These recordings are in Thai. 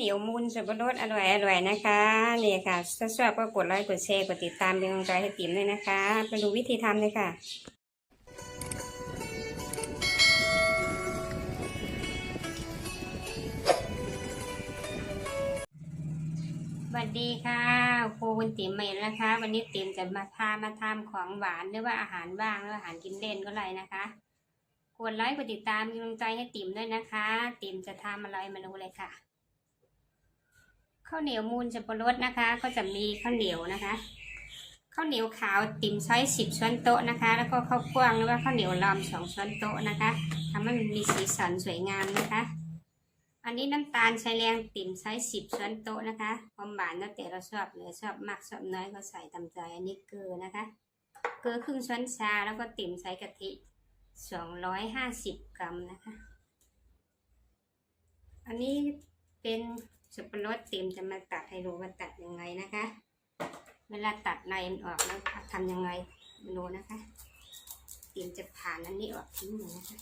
เหนียวมูนสับปะรดอร่อยอร่อยนะคะนี่ค่ะถ้าชอบก็กดไลค์กดแชร์กดติดตามเป็นกำลังใจให้ติ๋มด้วยนะคะไปดูวิธีทำเลยค่ะสวัสดีค่ะครูคุณติ๋มมาอีกแล้วนะคะ วันนี้ติ๋มจะมาพามาทำของหวานหรือว่าอาหารว่างหรืออาหารกินเล่นก็เลยนะคะกดไลค์กดติดตามเป็นกำลังใจให้ติ๋มด้วยนะคะ ติ๋มจะทำอะไรมาดูเลยค่ะ ข้าวเหนียวมูนสับปะรดนะคะ ก็จะมีข้าวเหนียวนะคะข้าวเหนียวขาวติ๋มช้สิบช้อนโต๊ะนะคะ แล้วก็ข้าวกว้างหรือว่าข้าวเหนียวลำสองช้อนโต๊ะนะคะทำให้มันมีสีสันสวยงามนะคะ อันนี้น้ำตาลใช้แรงติ่มใช้สิบช้อนโต๊ะนะคะความหวานแล้วแต่เราชอบเลยชอบมากชอบน้อยก็ใส่ตามใจอันนี้เกลือนะคะ เกลือครึ่งช้อนชาแล้วก็ติ่มใช้กะทิสองร้อยห้าสิบกรัมนะคะ อันนี้เป็น สับปะรดเติ่มจะมาตัดให้ดูว่าตัดยังไงนะคะ เวลาตัดในมันออกแล้วทำยังไงมาดูนะคะเติ่มจะผ่านอันนี้ออกทิ้งเลยนะคะ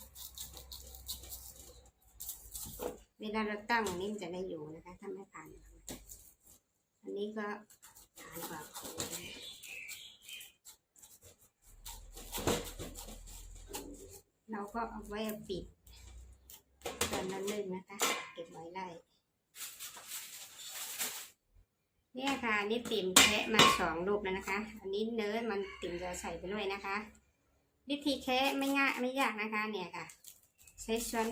เวลาเราตั้งนนี้มันจะได้อยู่นะคะ ถ้าไม่ผ่าน อันนี้ก็ผ่านออกเราก็เอาไว้ปิดตอนนั้นนึ่งนะคะ เก็บไว้ได้ เนี่ยค่ะนี่ติ่มแคะมาสองรูปแล้วนะคะ อันนี้เนื้อมันติ่มจะใส่ไปด้วยนะคะ วิธีแคะไม่ง่ายไม่ยากนะคะเนี่ยค่ะ ใช้ช้อน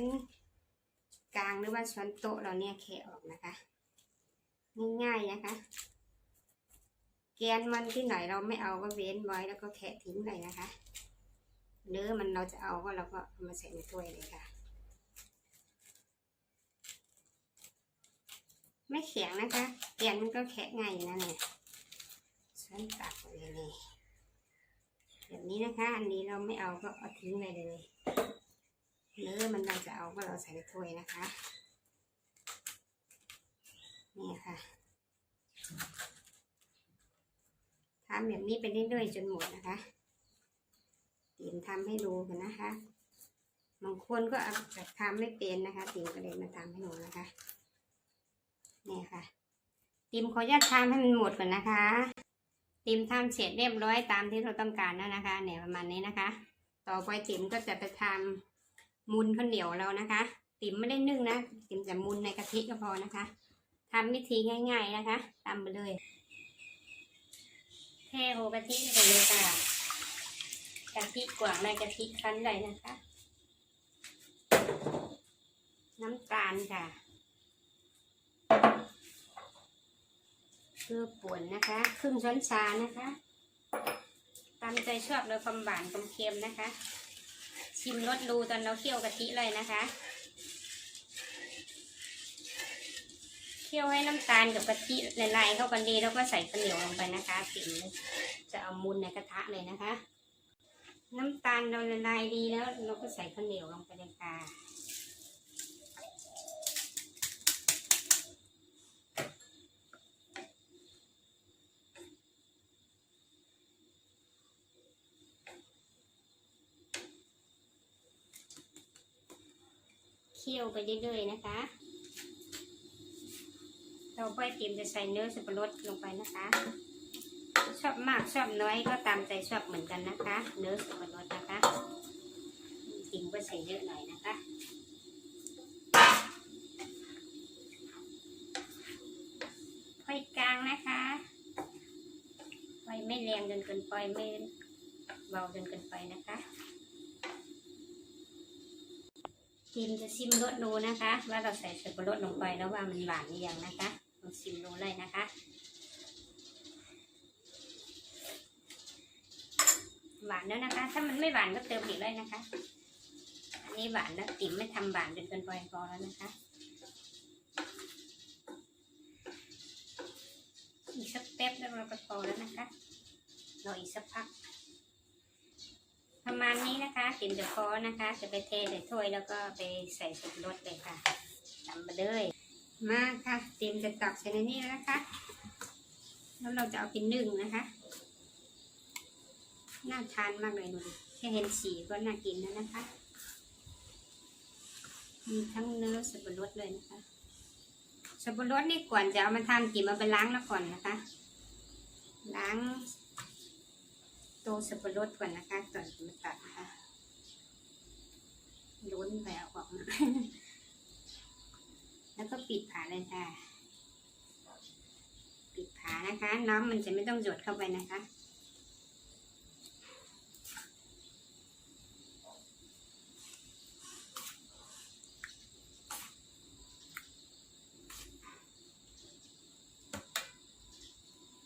กลางหรือว่าช้อนโต๊ะเราเนี่ยแคะออกนะคะ ง่ายๆนะคะแกนมันที่ไหนเราไม่เอาก็เว้นไว้แล้วก็แคะทิ้งเลยนะคะ เนื้อมันเราจะเอาก็เราก็มาใส่ในถ้วยเลยค่ะ ไม่แข็งนะคะแกนมันก็แคะง่ายอยู่นะเนี่ยช้อนตักเลยนี่แบบนี้นะคะ อันนี้เราไม่เอาก็เอาทิ้งไปเลยเนื้อมันเราจะเอาก็เราใส่ในถ้วยนะคะ นี่ค่ะทำแบบนี้ไปเรื่อยๆจนหมดนะคะติ๋มทำให้ดูกันนะคะบางคนก็อาจจะทำไม่เป็นนะคะติ๋มก็เลยมาทำให้หนูนะคะ นี่ค่ะ ติมขออนุญาตทำให้มันหมดก่อนนะคะ ติมทำเสร็จเรียบร้อยตามที่เราต้องการแล้วนะคะ เนี่ยประมาณนี้นะคะ ต่อไปติมก็จะไปทำมุนข้าวเหนียวเรานะคะ ติมไม่ได้นึ่งนะติมจะมุนในกะทิก็พอนะคะทำวิธีง่าย ๆนะคะตามไปเลยเทโหกะทิไปเลยค่ะกะทิกว่างในกะทิคั้นเลยนะคะ น้ำตาลค่ะ เกลือป่วนนะคะครึ่งช้อนชานะคะตามใจชอบเลยความหวานความเค็มนะคะ ชิมรสดูตอนเราเคี่ยวกะทิเลยนะคะเคี่ยวให้น้ำตาลกับกะทิละลายเข้ากันดีแล้วก็ใส่ข้าวเหนียวลงไปนะคะติ๋มจะเอามุนในกระทะเลยนะคะ น้ำตาลเราละลายดีแล้วเราก็ใส่ข้าวเหนียวลงไปเลยค่ะ คี่ยวไปเรื่อยๆนะคะ เราไปเตรียมจะใส่เนื้อสับปะรดลงไปนะคะ ชอบมากชอบน้อยก็ตามใจชอบเหมือนกันนะคะ เนื้อสับปะรดนะคะจริงก็ใส่เยอะหน่อยนะคะไฟกลางนะคะไฟไม่แรงจนเกินไปไม่เบาจนเกินไปนะคะ ทีมจะชิมรสดูนะคะ ว่าเราใส่สับปะรดลงไปแล้วว่ามันหวานหรือยังนะคะลองชิมดูเลยนะคะหวานแล้วนะคะ ถ้ามันไม่หวานก็เติมอีกเลยนะคะ อันนี้หวานแล้วติ๋มไม่ทำหวานจนเกินไปพอแล้วนะคะ อีกสักแป๊บแล้วเราก็พอแล้วนะคะ รออีกสักพัก ประมาณนี้นะคะติ๋มจะพอนะคะ จะไปเทใส่ถ้วยแล้วก็ไปใส่สุกรสเลยค่ะทำมาเลยมาค่ะติ๋มจะตักใส่ในนี้แล้วนะคะแล้วเราจะเอาไปนึ่งนะคะน่าทานมากเลยดูดิแค่เห็นสีก็น่ากินแล้วนะคะ มีทั้งเนื้อสับปะรดเลยนะคะสับปะรดนี่ก่อนจะเอามาทำกินมาไปล้างแล้วก่อนนะคะ ล้าง ตัวสับปะรดก่อนนะคะก่อนจะมาตัดนะคะล้นแล้วออกมาแล้วก็ปิดผาเลยค่ะ ปิดผานะคะ น้ำมันจะไม่ต้องหยดเข้าไปนะคะ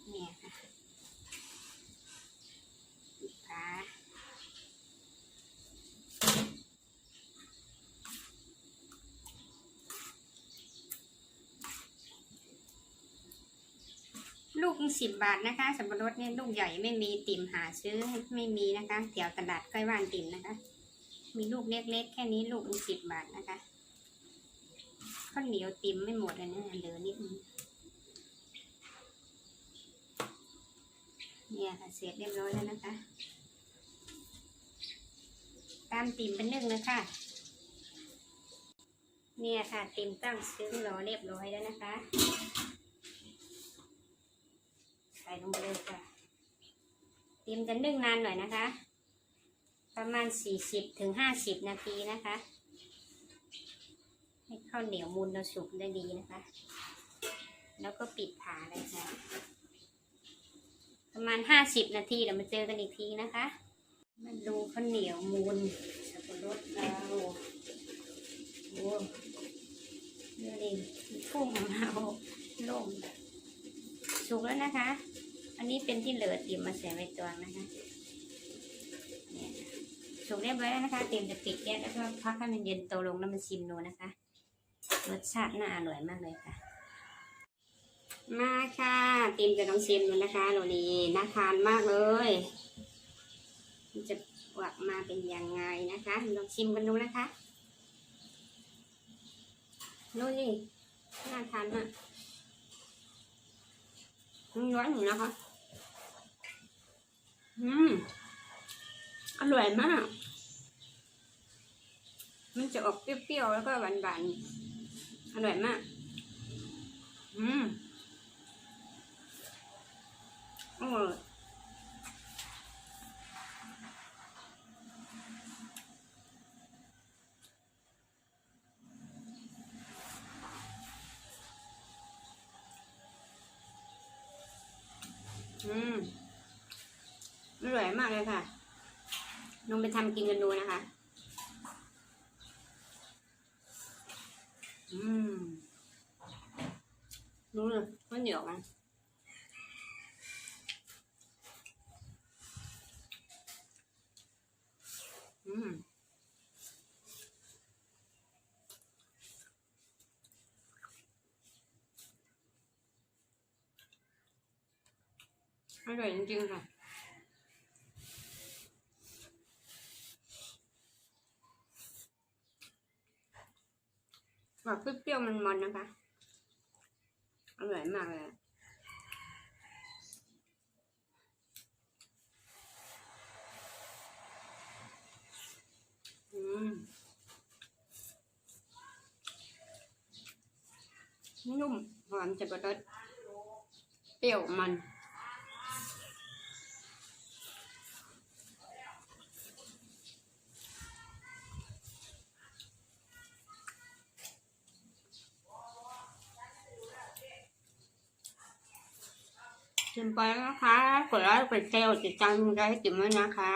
เนี่ยค่ะปิดฝา ลูกสิบบาทนะคะสับปะรดเนี่ยลูกใหญ่ไม่มีติ่มหาซื้อไม่มีนะคะแถวตลาดใกล้บ้านติ่มนะคะ มีลูกเล็กๆแค่นี้ลูกสิบบาทนะคะข้าวเหนียวติ่มไม่หมดเลยนะเหลือนิดนึงเนี่ยค่ะเสร็จเรียบร้อยแล้วนะคะ ตามติ่มเป็นนึ่งเลยค่ะเนี่ยค่ะติ่มตั้งซึ้งรอเรียบร้อยแล้วนะคะ ส่ลงไปเลยค่ะติ่มจะนึ่งนานหน่อยนะคะ ประมาณสี่สิบถึงห้าสิบนาทีนะคะ ให้ข้าวเหนียวมูลเราสุกได้ดีนะคะ แล้วก็ปิดฝาเลยค่ะ ประมาณห้าสิบนาทีเดี๋ยวมาเจอกันอีกทีนะคะ มาดูข้าวเหนียวมูนสับปะรดเราโอ้ดูดิมีพุ่งของเราโล่ง สุกแล้วนะคะ อันนี้เป็นที่เหลือติ่มมาใส่ใบตองนะคะเนี่ยสุกเรียบร้อยแล้วนะคะเตรียมจะปิดแก๊สแล้วก็พักให้มันเย็นโตลงแล้วมาชิมดูนะคะ รสชาติน่าอร่อยมากเลยค่ะ มาค่ะติมจะลองชิมดูนะคะโรลีน่าทานมากเลยมันจะออกมาเป็นยังไงนะคะลองชิมกันดูนะคะดูดิน่าทานมาก มันร้อนอยู่นะคะ อืม อร่อยมาก มันจะออกเปรี้ยวๆ แล้วก็หวานๆ อร่อยมาก อืมอร่อย อืมอร่อยมากเลยค่ะลองไปทำกินกันดูนะคะ อืมรู้เลยว่าเหนียวมัน อืม อร่อยจริงๆค่ะแบบเปรี้ยวๆมันๆนะคะอร่อยมากเลยอืมนุ่มหอมจะบดรสเปรี้ยวมัน ชิมไปแล้วนะคะ กดไลค์กดแชร์กดติดตามกันให้จิ๋มด้วยนะคะ